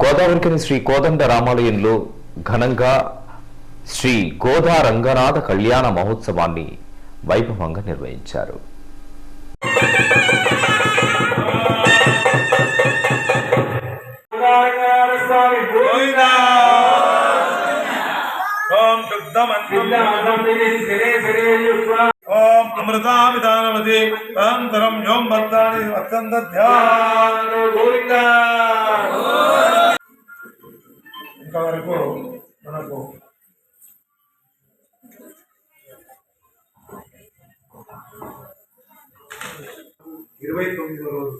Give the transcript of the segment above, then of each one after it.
గోదావరికని శ్రీ కోదండ రామాలయంలో ఘనంగా శ్రీ గోదా రంగనాథ కళ్యాణ మహోత్సవాన్ని వైభవంగా నిర్వహించారు. ఓం ఓం అమృతా విధానవతి అనంతరం యోం భక్తాని వర్తంత ఇంతవరకు మనకు ఇరవై తొమ్మిదో రోజు.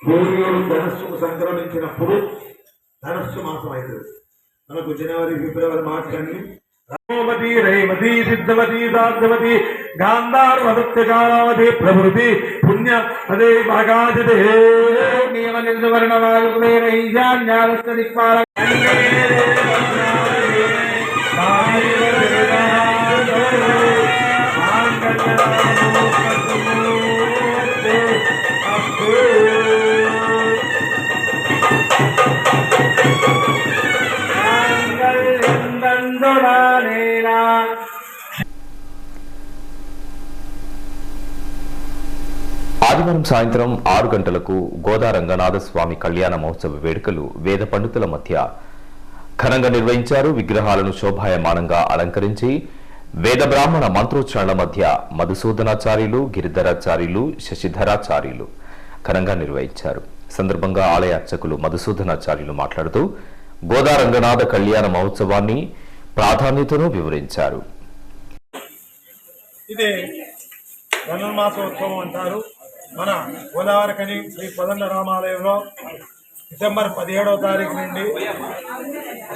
సూర్యుడు ధనస్సుకు సంక్రమించినప్పుడు ధనస్సు మాసం అవుతుంది మనకు జనవరి ఫిబ్రవరి మార్చి అన్ని రోమతి రేవతి సిద్ధవతి దార్థవతి గాంధార్వదత్యకారావతి ప్రభృతి పుణ్య అదే భాగాజతే నియమ నిర్వర్ణ వాయుకులేర ఈశాన్యాలస్య దిక్పాల ఆదివారం సాయంత్రం ఆరు గంటలకు గోదా రంగనాథస్వామి కళ్యాణ మహోత్సవ వేడుకలు వేద పండితుల మధ్య ఘనంగా నిర్వహించారు. విగ్రహాలను శోభాయమానంగా అలంకరించి వేద బ్రాహ్మణ మంత్రోచ్చారణల మధ్య మధుసూదనాచార్యులు గిరిధరాచార్యులు శశిధరాచార్యులు ఘనంగా నిర్వహించారు. సందర్భంగా ఆలయ అర్చకులు మధుసూదనాచార్యులు మాట్లాడుతూ గోదా రంగనాథ కళ్యాణ మహోత్సవాన్ని ప్రాధాన్యతను వివరించారు. ఇది ధనుర్మాసోత్సవం అంటారు. మన గోదావరికని శ్రీ పదండ రామాలయంలో డిసెంబర్ పదిహేడవ తారీఖు నుండి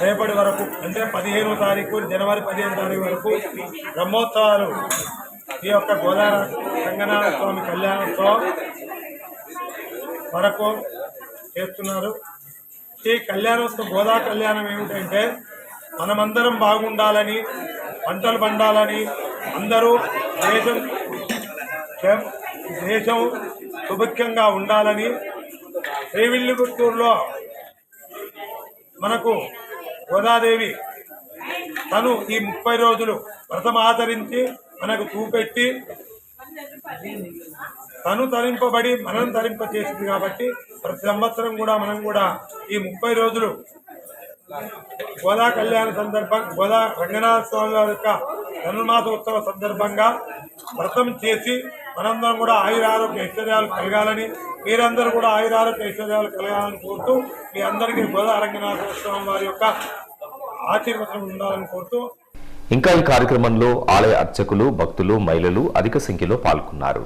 రేపటి వరకు అంటే పదిహేనవ తారీఖు జనవరి పదిహేను తారీఖు వరకు బ్రహ్మోత్సవాలు ఈ యొక్క గోదావరి రంగనాథ స్వామి కళ్యాణోత్సవం వరకు చేస్తున్నారు. ఈ కళ్యాణోత్సవం గోదా కళ్యాణం ఏమిటంటే మనమందరం బాగుండాలని పంటలు పండాలని అందరూ దేశం దేశం సుభిక్షంగా ఉండాలని శ్రీవిల్లిపుత్తూరులో మనకు గోదాదేవి తను ఈ ముప్పై రోజులు వ్రతం ఆచరించి మనకు చూపెట్టి తను తరింపబడి మనం తరింప చేసింది కాబట్టి ప్రతి సంవత్సరం కూడా మనం కూడా ఈ ముప్పై రోజులు గోదా కళ్యాణ సందర్భం గోదా రంగనాథ స్వామి వారి యొక్క ధనుర్మాస ఉత్సవ సందర్భంగా వ్రతం చేసి మనందరం కూడా ఆయురారోగ్య ఐశ్వర్యాలు కలగాలని మీరందరూ కూడా ఆయురారోగ్య ఐశ్వర్యాలు కలగాలని కోరుతూ మీ అందరికీ గోదా రంగనాథ స్వామి వారి యొక్క ఆశీర్వచనం ఉండాలని కోరుతూ ఇంకా ఈ కార్యక్రమంలో ఆలయ అర్చకులు భక్తులు మహిళలు అధిక సంఖ్యలో పాల్గొన్నారు.